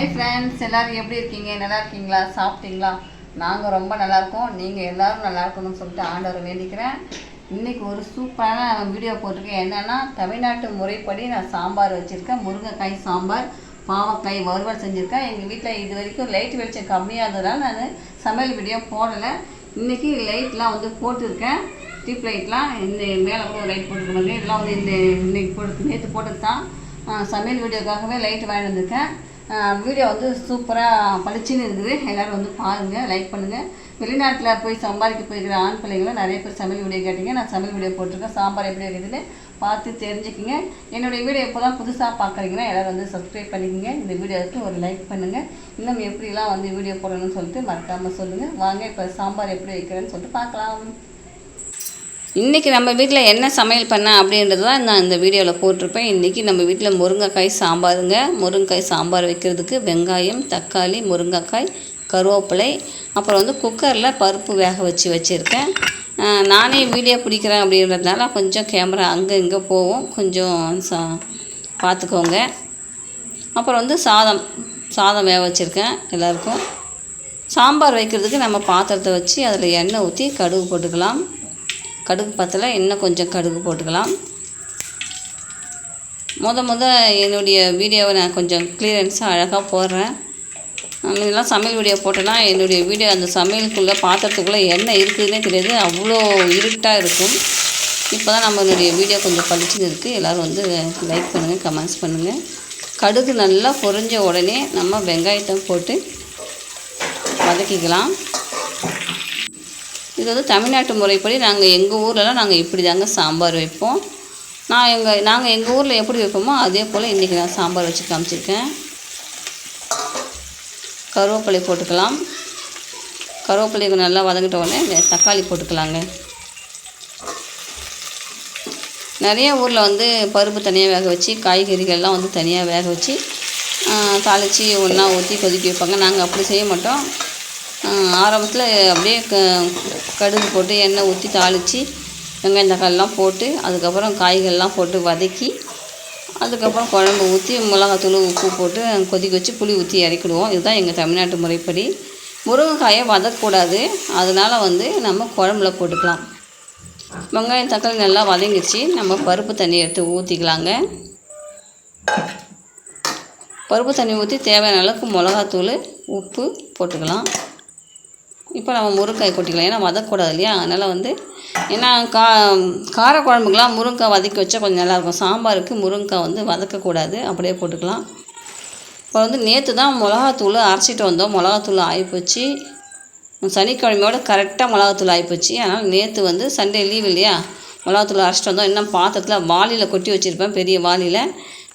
Hi friends எல்லோரும் எப்படி இருக்கீங்க? நல்லா இருக்கீங்களா? சாப்பிட்டீங்களா? நாங்கள் ரொம்ப நல்லா இருக்கோம். நீங்கள் எல்லோரும் நல்லா இருக்கணும்னு சொல்லிட்டு ஆண்டவரை வேண்டிக்கிறேன். இன்றைக்கி ஒரு சூப்பரான வீடியோ போட்டிருக்கேன். என்னென்னா தமிழ்நாட்டு முறைப்படி நான் சாம்பார் வச்சுருக்கேன். முருங்கைக்காய் சாம்பார் பாவக்காய் வறுவல் செஞ்சுருக்கேன். எங்கள் வீட்டில் இது வரைக்கும் லைட் வெளிச்சம் கம்மியாக நான் சமையல் வீடியோ போடலை. இன்றைக்கி லைட்லாம் வந்து போட்டிருக்கேன். டியூப் லைட்லாம் இந்த மேலே கூட லைட் போட்டுருக்காங்க இதெல்லாம் வந்து இந்த இன்னைக்கு போட்டு நேற்று போட்டது தான். சமையல் வீடியோக்காகவே லைட் வாங்கிட்டு வந்திருக்கேன். வீடியோ வந்து சூப்பராக பளிச்சின்னு இருக்குது எல்லோரும் வந்து பாருங்கள் லைக் பண்ணுங்கள் வெளிநாட்டில் போய் சம்பாதிக்க போய்க்கிற ஆண் பிள்ளைங்களும் நிறைய பேர் சமையல் வீடியோ கேட்டீங்க. நான் சமையல் வீடியோ போட்டிருக்கேன். சாம்பார் எப்படி இருக்குதுன்னு பார்த்து தெரிஞ்சுக்கிங்க. என்னுடைய வீடியோ இப்போ தான் புதுசாக பார்க்குறீங்கன்னா எல்லோரும் வந்து சப்ஸ்கிரைப் பண்ணிக்கோங்க. இந்த வீடியோவுக்கு ஒரு லைக் பண்ணுங்கள் இன்னும் எப்படிலாம் வந்து வீடியோ போடணும்னு சொல்லிட்டு மறக்காமல் சொல்லுங்கள் வாங்க இப்போ சாம்பார் எப்படி வைக்கிறேன்னு சொல்லிட்டு பார்க்கலாம். இன்றைக்கி நம்ம வீட்டில் என்ன சமையல் பண்ண அப்படின்றது தான் நான் இந்த வீடியோவில் போட்டிருப்பேன். இன்றைக்கி நம்ம வீட்டில் முருங்கைக்காய் சாம்பாருங்க. முருங்கைக்காய் சாம்பார் வைக்கிறதுக்கு வெங்காயம் தக்காளி முருங்கைக்காய் கருவேப்பிலை அப்புறம் வந்து குக்கரில் பருப்பு வேக வச்சு வச்சுருக்கேன். நானே வீடியோ பிடிக்கிறேன் அப்படின்றதுனால கொஞ்சம் கேமரா அங்கே இங்கே போகும். கொஞ்சம் சா பார்த்துக்கோங்க அப்புறம் வந்து சாதம் சாதம் வேக வச்சுருக்கேன் எல்லாருக்கும். சாம்பார் வைக்கிறதுக்கு நம்ம பாத்திரத்தை வச்சு அதில் எண்ணெய் ஊற்றி கடுகு போட்டுக்கலாம். கடுகு பத்தல இன்னும் கொஞ்சம் கடுகு போட்டுக்கலாம். முத முத என்னுடைய வீடியோவை நான் கொஞ்சம் கிளியரன்ஸாக அழகாக போடுறேன். இதெல்லாம் சமையல் வீடியோ போட்டேன்னா என்னுடைய வீடியோ அந்த சமையலுக்குள்ளே பாத்திரத்துக்குள்ளே என்ன இருக்குதுன்னே தெரியாது. அவ்வளோ இருட்டாக இருக்கும். இப்போ தான் நம்மளுடைய வீடியோ கொஞ்சம் பளிச்சுன்னு இருக்குது எல்லோரும் வந்து லைக் பண்ணுங்கள் கமெண்ட்ஸ் பண்ணுங்கள் கடுகு நல்லா பொரிஞ்ச உடனே நம்ம வெங்காயத்தை போட்டு வதக்கிக்கலாம். இது வந்து தமிழ்நாட்டு முறைப்படி நாங்கள் எங்கள் ஊர்லலாம் நாங்கள் இப்படி தாங்க சாம்பார் வைப்போம். நான் எங்கள் நாங்கள் எங்கள் ஊரில் எப்படி வைப்போமோ அதே போல் இன்றைக்கி நான் சாம்பார் வச்சு காமிச்சிருக்கேன். கருவேப்பிலை போட்டுக்கலாம். கருவேப்பிலை நல்லா வதங்கிட்ட உடனே தக்காளி போட்டுக்கலாங்க. நிறைய ஊரில் வந்து பருப்பு தனியாக வேக வச்சு காய்கறிகள்லாம் வந்து தனியாக வேக வச்சு தாளித்து ஒன்றா ஊற்றி கொதிக்க வைப்பாங்க. நாங்கள் அப்படி செய்ய மாட்டோம். ஆரம்பத்தில் அப்படியே க கடுகு போட்டு எண்ணெய் ஊற்றி தாளித்து வெங்காயம் தக்காளிலாம் போட்டு அதுக்கப்புறம் காய்கள்லாம் போட்டு வதக்கி அதுக்கப்புறம் குழம்பு ஊற்றி மிளகாத்தூள் உப்பு போட்டு கொதிக்க வச்சு புளி ஊற்றி இறக்கிடுவோம். இதுதான் எங்கள் தமிழ்நாட்டு முறைப்படி. முருங்கைக்காயை வதக்கக்கூடாது. அதனால் வந்து நம்ம குழம்புல போட்டுக்கலாம். வெங்காயம் தக்காளி நல்லா வதங்கிச்சு நம்ம பருப்பு தண்ணி எடுத்து ஊற்றிக்கலாங்க பருப்பு தண்ணி ஊற்றி தேவையான அளவுக்கு மிளகாத்தூள் உப்பு போட்டுக்கலாம். இப்போ நம்ம முருங்காய் கொட்டிக்கலாம். ஏன்னா வதக்கக்கூடாது இல்லையா? அதனால் வந்து ஏன்னா கா கார குழம்புக்கெலாம் முருங்காய் வதக்கி வச்சா கொஞ்சம் நல்லாயிருக்கும். சாம்பாருக்கு முருங்காய் வந்து வதக்கக்கூடாது. அப்படியே போட்டுக்கலாம். இப்போ வந்து நேற்று தான் மிளகாத்தூள் அரைச்சிட்டு வந்தோம். மிளகாத்தூள் ஆகிப்போச்சு சனிக்கிழமையோட கரெக்டாக மிளகாத்தூள் ஆகிப்போச்சு அதனால் நேற்று வந்து சண்டே லீவ் இல்லையா? மிளகாத்தூள் அரைச்சிட்டு வந்தோம். இன்னும் பாத்திரத்தில் வாளியில் கொட்டி வச்சுருப்பேன். பெரிய வாளியில்.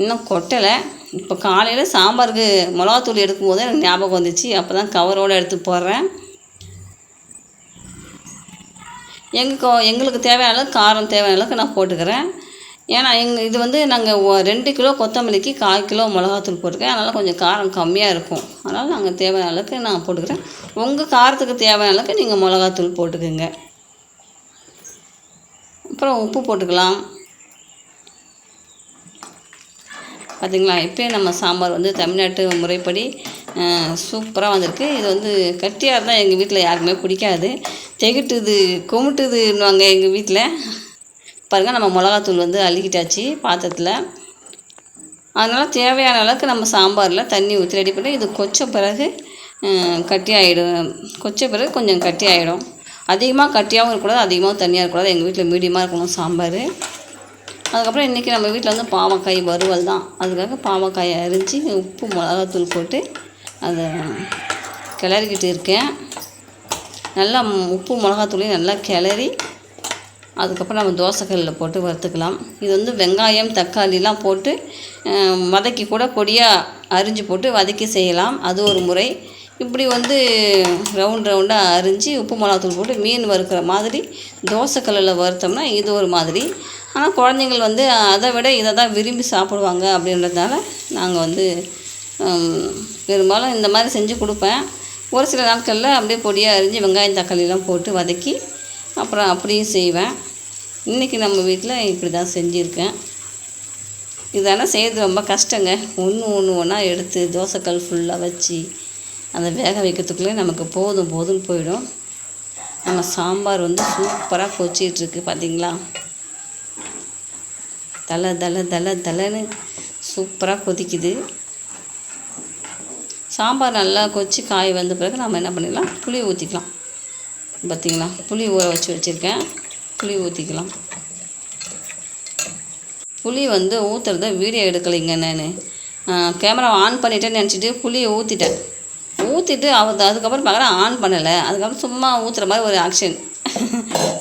இன்னும் கொட்டலை. இப்போ காலையில் சாம்பாருக்கு மிளகாத்தூள் எடுக்கும்போது எனக்கு ஞாபகம் வந்துச்சு. அப்போ தான் கவரோடு எடுத்து போடுறேன். எங்களுக்கு எங்களுக்கு தேவையான அளவுக்கு காரம் தேவையான அளவுக்கு நான் போட்டுக்கிறேன். ஏன்னா எங்கள் இது வந்து நாங்கள் ரெண்டு கிலோ கொத்தமல்லிக்கு கால் கிலோ மிளகாத்தூள் போட்டிருக்கேன். அதனால் கொஞ்சம் காரம் கம்மியாக இருக்கும். அதனால் நாங்கள் தேவையான அளவுக்கு நான் போட்டுக்கிறேன். உங்கள் காரத்துக்கு தேவையான அளவுக்கு நீங்கள் மிளகாத்தூள் போட்டுக்கோங்க. அப்புறம் உப்பு போட்டுக்கலாம். பார்த்திங்களா இப்போயே நம்ம சாம்பார் வந்து தமிழ்நாட்டு முறைப்படி சூப்பராக வந்திருக்கு. இது வந்து கட்டியாக இருந்தால் எங்கள் வீட்டில் யாருக்குமே பிடிக்காது. திகட்டுது கொமுட்டுதுன்னுவாங்க எங்கள் வீட்டில் பாருங்கள் நம்ம மிளகாத்தூள் வந்து அள்ளிக்கிட்டாச்சு பாத்திரத்தில். அதனால் தேவையான அளவுக்கு நம்ம சாம்பாரில் தண்ணி ஊற்றி ரெடி பண்ணி இது கொச்ச பிறகு கட்டி ஆகிடும் கொச்ச பிறகு கொஞ்சம் கட்டி ஆகிடும் அதிகமாக கட்டியாகவும் இருக்கக்கூடாது அதிகமாக தண்ணியாக இருக்கக்கூடாது. எங்கள் வீட்டில் மீடியமாக இருக்கணும் சாம்பார். அதுக்கப்புறம் இன்றைக்கி நம்ம வீட்டில் வந்து பாவக்காய் வறுவல் தான். அதுக்காக பாவக்காயை அரிஞ்சு உப்பு மிளகாத்தூள் போட்டு அதை கிளறிக்கிட்டு இருக்கேன். நல்லா உப்பு மிளகாத்தூளையும் நல்லா கிளறி அதுக்கப்புறம் நம்ம தோசைக்கல்லில் போட்டு வறுத்துக்கலாம். இது வந்து வெங்காயம் தக்காளிலாம் போட்டு வதக்கி கூட பொடியாக அரிஞ்சு போட்டு வதக்கி செய்யலாம். அது ஒரு முறை. இப்படி வந்து ரவுண்ட் ரவுண்டாக அரிஞ்சு உப்பு மிளகாத்தூள் போட்டு மீன் வறுக்கிற மாதிரி தோசைக்கல்லில் வறுத்தோம்னா இது ஒரு மாதிரி. ஆனால் குழந்தைங்கள் வந்து அதை விட இதை தான் விரும்பி சாப்பிடுவாங்க அப்படின்றதுனால நாங்கள் வந்து பெரும்பாலும் இந்த மாதிரி செஞ்சு கொடுப்பேன். ஒரு சில நாட்களில் அப்படியே பொடியாக அரிஞ்சு வெங்காயம் தக்காளிலாம் போட்டு வதக்கி அப்புறம் அப்படியும் செய்வேன். இன்றைக்கி நம்ம வீட்டில் இப்படி தான் செஞ்சுருக்கேன். இதெல்லாம் செய்கிறது ரொம்ப கஷ்டங்க. ஒன்று ஒன்று ஒன்றா எடுத்து தோசைக்கல் ஃபுல்லாக வச்சு அதை வேக வைக்கிறதுக்குள்ளே நமக்கு போதும் போதும்னு போயிடும். நம்ம சாம்பார் வந்து சூப்பராக கொச்சிட்ருக்கு பார்த்தீங்களா தலை தலை தலை தலைன்னு சூப்பராக கொதிக்குது. சாம்பார் நல்லா கொச்சி காய் வந்த பிறகு நம்ம என்ன பண்ணிடலாம்? புளி ஊற்றிக்கலாம் பார்த்திங்களா புளி ஊற வச்சு வச்சுருக்கேன். புளி ஊற்றிக்கலாம் புளி வந்து ஊற்றுறத வீடியோ எடுக்கலைங்க நான். கேமரா ஆன் பண்ணிட்டேன்னு நினச்சிட்டு புளியை ஊற்றிட்டேன் ஊற்றிட்டு அவர் அதுக்கப்புறம் பார்க்குறேன் ஆன் பண்ணலை. அதுக்கப்புறம் சும்மா ஊற்றுற மாதிரி ஒரு ஆக்ஷன்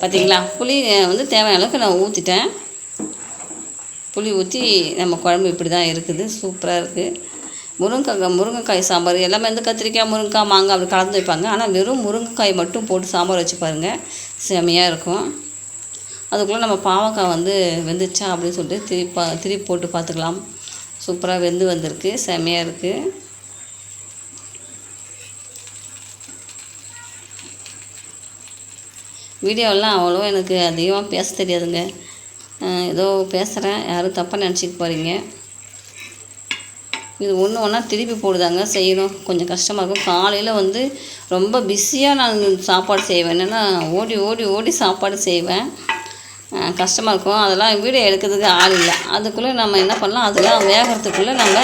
பார்த்திங்களா புளி வந்து தேவையான அளவுக்கு நான் ஊற்றிட்டேன் புளி ஊற்றி நம்ம குழம்பு இப்படி தான் இருக்குது. சூப்பராக இருக்குது முருங்கைக்காய் முருங்கைக்காய் சாம்பார் எல்லாமே வந்து கத்திரிக்காய் முருங்கைக்காய் மாங்காய் அப்படி கலந்து வைப்பாங்க. ஆனால் வெறும் முருங்கைக்காய் மட்டும் போட்டு சாம்பார் வச்சு பாருங்கள் செமையாக இருக்கும். அதுக்குள்ளே நம்ம பாவக்காய் வந்து வெந்துச்சா அப்படின்னு சொல்லிட்டு திருப்பி பா திருப்பி போட்டு பார்த்துக்கலாம். சூப்பராக வெந்து வந்திருக்கு செமையாக இருக்குது வீடியோவெல்லாம் அவ்வளோ எனக்கு அதிகமாக பேச தெரியாதுங்க. ஏதோ பேசுகிறேன் யாரும் தப்பாக நினச்சிக்க போகிறீங்க இது ஒன்று ஒன்றா திருப்பி போடுதாங்க செய்யணும். கொஞ்சம் கஷ்டமாக இருக்கும். காலையில் வந்து ரொம்ப பிஸியாக நான் சாப்பாடு செய்வேன். என்னென்னா ஓடி ஓடி ஓடி சாப்பாடு செய்வேன். கஷ்டமாக இருக்கும். அதெல்லாம் வீடியோ எடுக்கிறதுக்கு ஆள் இல்லை. அதுக்குள்ளே நம்ம என்ன பண்ணலாம்? அதெல்லாம் வேகிறதுக்குள்ளே நம்ம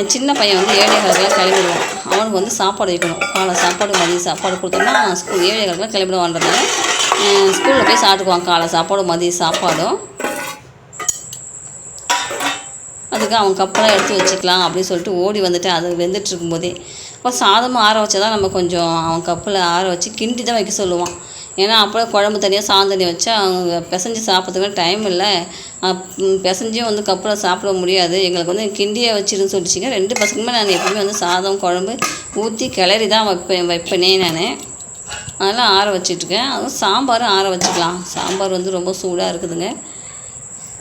என் சின்ன பையன் வந்து ஏழை காலத்தில் கிளம்பிடுவான். அவனுக்கு வந்து சாப்பாடு வைக்கணும். காலை சாப்பாடு மதிய சாப்பாடு கொடுத்தோம்னா ஸ்கூல் ஏழை காலத்தில் கிளம்பிடுவான்றதுனால ஸ்கூலில் போய் சாப்பிட்டுக்குவான். காலை சாப்பாடு மதிய சாப்பாடும். அதுக்கு அவன் கப்பெல்லாம் எடுத்து வச்சுக்கலாம் அப்படின்னு சொல்லிட்டு ஓடி வந்துட்டேன் அது வெந்துட்டு இருக்கும்போதே. அப்போ சாதமும் ஆற வச்சா தான் நம்ம கொஞ்சம் அவன் கப்பில் ஆற வச்சு கிண்டி தான் வைக்க சொல்லுவான். ஏன்னா அப்போ குழம்பு தனியாக சாதம் தனியாக வச்சா அவங்க பிசைஞ்சு சாப்பிட்றதுக்கு டைம் இல்லை. அப்- பிசைஞ்சும் வந்து கப்பில் சாப்பிட முடியாது. எங்களுக்கு வந்து கிண்டியே வச்சிருன்னு சொல்லிச்சிங்க. ரெண்டு பசங்களுமே நான் எப்பவுமே வந்து சாதம் குழம்பு ஊற்றி கிளறி தான் வைப்பேன் வைப்பேனே நான். அதெல்லாம் ஆற வச்சிட்ருக்கேன் அதுவும் சாம்பாரும் ஆற வச்சுக்கலாம். சாம்பார் வந்து ரொம்ப சூடாக இருக்குதுங்க.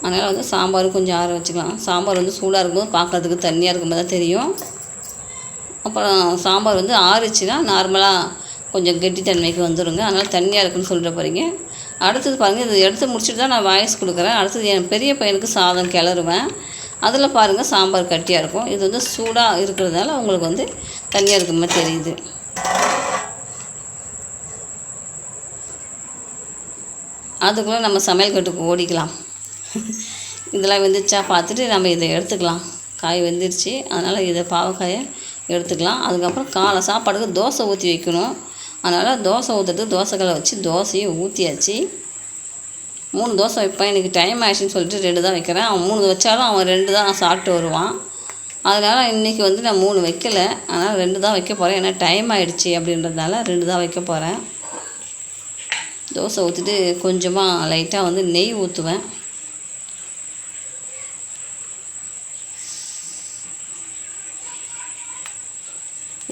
அதனால் வந்து சாம்பாரும் கொஞ்சம் ஆற வச்சுக்கலாம். சாம்பார் வந்து சூடாக இருக்கும்போது பார்க்கறதுக்கு தண்ணியாக இருக்கும்போது தான் தெரியும். அப்புறம் சாம்பார் வந்து ஆறுச்சுன்னா நார்மலாக கொஞ்சம் கெட்டித்தன்மைக்கு வந்துடுங்க அதனால் தண்ணியாக இருக்குன்னு சொல்லிட்டு போகிறீங்க அடுத்தது பாருங்கள் இது எடுத்து முடிச்சுட்டு தான் நான் வாய்ஸ் கொடுக்குறேன். அடுத்தது என் பெரிய பையனுக்கு சாதம் கிளறுவேன். அதில் பாருங்கள் சாம்பார் கட்டியாக இருக்கும். இது வந்து சூடாக இருக்கிறதுனால உங்களுக்கு வந்து தண்ணியாக இருக்கிற மாதிரி தெரியுது. அதுக்குள்ளே நம்ம சமையல் கட்டுக்கு ஓடிக்கலாம். இதெல்லாம் வெந்துச்சா பார்த்துட்டு நம்ம இதை எடுத்துக்கலாம். காய் வெந்துருச்சு. அதனால் இதை பாவக்காயை எடுத்துக்கலாம். அதுக்கப்புறம் காலை சாப்பாடுக்கு தோசை ஊற்றி வைக்கணும். அதனால் தோசை ஊற்றுறதுக்கு தோசைக்கல்லை வச்சு தோசையை ஊற்றியாச்சு மூணு தோசை வைப்பேன். எனக்கு டைம் ஆயிடுச்சுன்னு சொல்லிட்டு ரெண்டு தான் வைக்கிறேன். அவன் மூணு வச்சாலும் அவன் ரெண்டு தான் சாப்பிட்டு வருவான். அதனால் இன்றைக்கி வந்து நான் மூணு வைக்கலை. அதனால் ரெண்டு தான் வைக்க போகிறேன் ஏன்னா டைம் ஆகிடுச்சி அப்படின்றதுனால ரெண்டு தான் வைக்க போகிறேன் தோசை ஊற்றிட்டு கொஞ்சமாக லைட்டாக வந்து நெய் ஊற்றுவேன்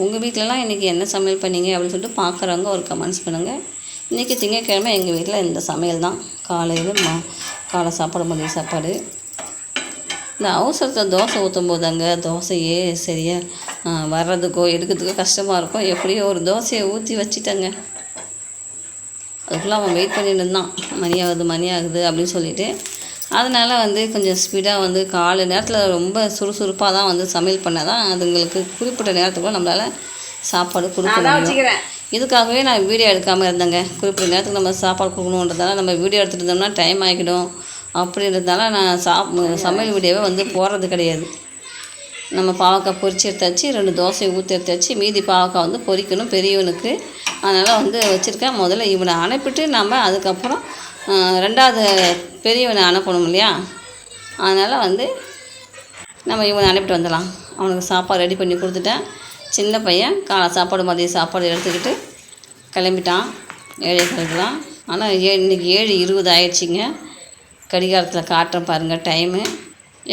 உங்கள் வீட்டிலலாம் இன்றைக்கி என்ன சமையல் பண்ணீங்க அப்படின்னு சொல்லிட்டு பார்க்குறவங்க ஒரு கமெண்ட்ஸ் பண்ணுங்கள் இன்றைக்கி திங்கக்கிழமை எங்கள் வீட்டில் இந்த சமையல் தான். காலையில் மா காலை சாப்பாடு மதிய சாப்பாடு. இந்த அவசரத்தில் தோசை ஊற்றும் போதாங்க. தோசையே சரியாக வர்றதுக்கோ எடுக்கிறதுக்கோ கஷ்டமாக இருக்கும். எப்படியோ ஒரு தோசையை ஊற்றி வச்சிட்டேங்க. அதுக்குள்ளே அவன் வெயிட் பண்ணிட்டு இருந்தான். மணி ஆகுது மணி ஆகுது அப்படின்னு சொல்லிவிட்டு அதனால் வந்து கொஞ்சம் ஸ்பீடாக வந்து காலை நேரத்தில் ரொம்ப சுறுசுறுப்பாக தான் வந்து சமையல் பண்ணால் தான் அதுங்களுக்கு குறிப்பிட்ட நேரத்துக்குள்ள நம்மளால் சாப்பாடு கொடுக்க முடியும். இதுக்காகவே நான் வீடியோ எடுக்காமல் இருந்தேங்க. குறிப்பிட்ட நேரத்துக்கு நம்ம சாப்பாடு கொடுக்கணுன்றதால நம்ம வீடியோ எடுத்துகிட்டு இருந்தோம்னா டைம் ஆகிடும் அப்படின்றதால நான் சாப் சமையல் வீடியோவே வந்து போடுறது கிடையாது. நம்ம பாவக்காய் பொரிச்சு எடுத்தாச்சு ரெண்டு தோசையை ஊற்றி எடுத்தாச்சு மீதி பாவக்காய் வந்து பொரிக்கணும் பெரியவனுக்கு. அதனால் வந்து வச்சுருக்கேன். முதல்ல இவனை அனுப்பிட்டு நம்ம அதுக்கப்புறம் ரெண்டாவது பெரியவனை அனுப்பணும் இல்லையா? அதனால் வந்து நம்ம இவனை அனுப்பிட்டு வந்துடலாம். அவனுக்கு சாப்பாடு ரெடி பண்ணி கொடுத்துட்டேன். சின்ன பையன் காலை சாப்பாடு மதிய சாப்பாடு எடுத்துக்கிட்டு கிளம்பிட்டான். ஏழை கிளம்பலாம் ஆனால் ஏ இன்றைக்கி ஏழு இருபது ஆயிடுச்சிங்க. கடிகாரத்தில் காட்டுறேன் பாருங்கள் டைமு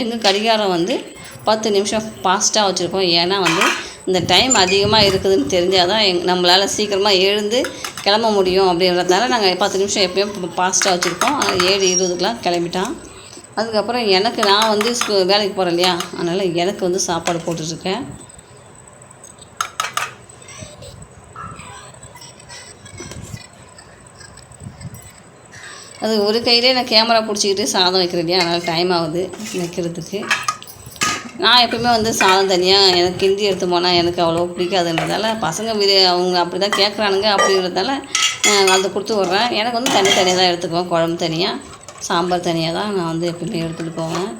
எங்கள் கடிகாரம் வந்து பத்து நிமிஷம் ஃபாஸ்ட்டாக வச்சுருக்கோம். ஏன்னா வந்து இந்த டைம் அதிகமாக இருக்குதுன்னு தெரிஞ்சால் தான் எங் நம்மளால் சீக்கிரமாக எழுந்து கிளம்ப முடியும் அப்படின்றதுனால நாங்கள் பத்து நிமிஷம் எப்பயும் பாஸ்ட்டாக வச்சுருக்கோம். ஆனால் ஏழு இருபதுக்கெலாம் கிளம்பிட்டான். அதுக்கப்புறம் எனக்கு நான் வந்து ஸ்கூ வேலைக்கு போகிறேன் இல்லையா? அதனால் எனக்கு வந்து சாப்பாடு போட்டுட்ருக்கேன். அது ஒரு கையிலே நான் கேமரா பிடிச்சிக்கிட்டு சாதம் வைக்கிறேன் இல்லையா? அதனால் டைம் ஆகுது வைக்கிறதுக்கு. நான் எப்பயுமே வந்து சாதம் தனியாக எனக்கு கிண்டி எடுத்து போனால் எனக்கு அவ்வளோ பிடிக்காதுன்றதால பசங்க விரு அவங்க அப்படி தான் கேட்குறானுங்க அப்படின்றதால அதை கொடுத்து விட்றேன். எனக்கு வந்து தனி தனியாக தான் எடுத்துக்குவேன். குழம்பு தனியாக சாம்பார் தனியாக தான் நான் வந்து எப்பயுமே எடுத்துகிட்டு போவேன்.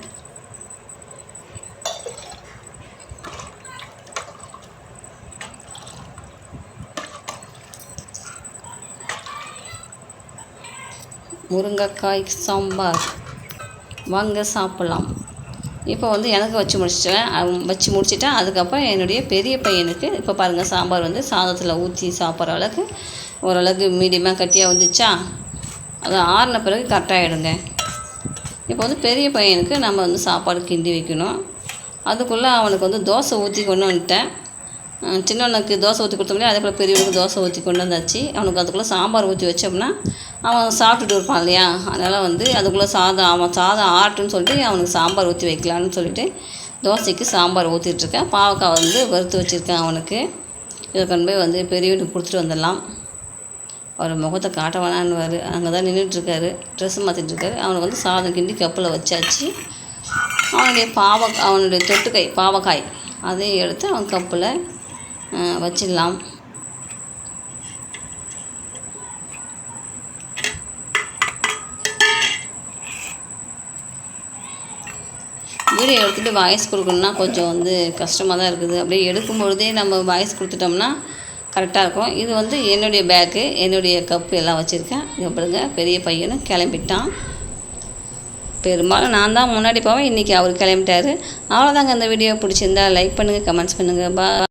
முருங்கைக்காய் சாம்பார். வாங்க சாப்பிட்லாம். இப்போ வந்து எனக்கு வச்சு முடிச்சிட்டேன். வச்சு முடிச்சிட்டேன். அதுக்கப்புறம் என்னுடைய பெரிய பையனுக்கு இப்போ பாருங்கள் சாம்பார் வந்து சாதத்தில் ஊற்றி சாப்பிட்ற அளவுக்கு ஓரளவுக்கு மீடியமாக கட்டியாக வந்துச்சா? அது ஆறின பிறகு கரெக்டாகிடுங்க இப்போ வந்து பெரிய பையனுக்கு நம்ம வந்து சாப்பாடு கிண்டி வைக்கணும். அதுக்குள்ளே அவனுக்கு வந்து தோசை ஊற்றி கொண்டு வந்துட்டேன். சின்னவனுக்கு தோசை ஊற்றி கொடுத்தோம்லையே அதே போல் பெரியவனுக்கு தோசை ஊற்றி கொண்டு வந்தாச்சு. அவனுக்கு அதுக்குள்ளே சாம்பார் ஊற்றி வச்சோம்னா அவன் சாப்பிட்டுட்டு இருப்பான் இல்லையா? அதனால் வந்து அதுக்குள்ளே சாதம் அவன் சாதம் ஆட்டுன்னு சொல்லிட்டு அவனுக்கு சாம்பார் ஊற்றி வைக்கலான்னு சொல்லிட்டு தோசைக்கு சாம்பார் ஊற்றிட்டுருக்கேன் பாவக்காய் வந்து வறுத்து வச்சுருக்கேன் அவனுக்கு. இதை கொண்டு போய் வந்து பெரியவனுக்கு கொடுத்துட்டு வந்துடலாம். அவர் முகத்தை காட்ட வேணான்னுவார் அங்கே தான் நின்றுட்டுருக்காரு ட்ரெஸ் மாற்றிட்டுருக்காரு அவனுக்கு வந்து சாதம் கிண்டி கப்பில் வச்சாச்சு. அவனுடைய பாவ அவனுடைய தொட்டுக்கை பாவக்காய் அதையும் எடுத்து அவன் கப்பில் வச்சிடலாம். வீடியோ எடுத்துகிட்டு வாய்ஸ் கொடுக்கணுன்னா கொஞ்சம் வந்து கஷ்டமாக தான் இருக்குது. அப்படியே எடுக்கும்பொழுதே நம்ம வாய்ஸ் கொடுத்துட்டோம்னா கரெக்டாக இருக்கும். இது வந்து என்னுடைய பேக்கு என்னுடைய கப்பு எல்லாம் வச்சுருக்கேன். இங்கே பாருங்க பெரிய பையனும் கிளம்பிட்டான். பெரும்பாலும் நான் தான் முன்னாடி போவேன் இன்றைக்கி அவர் கிளம்பிட்டார். அவ்வளோதாங்க இந்த வீடியோ பிடிச்சிருந்தா லைக் பண்ணுங்கள் கமெண்ட்ஸ் பண்ணுங்கள் பா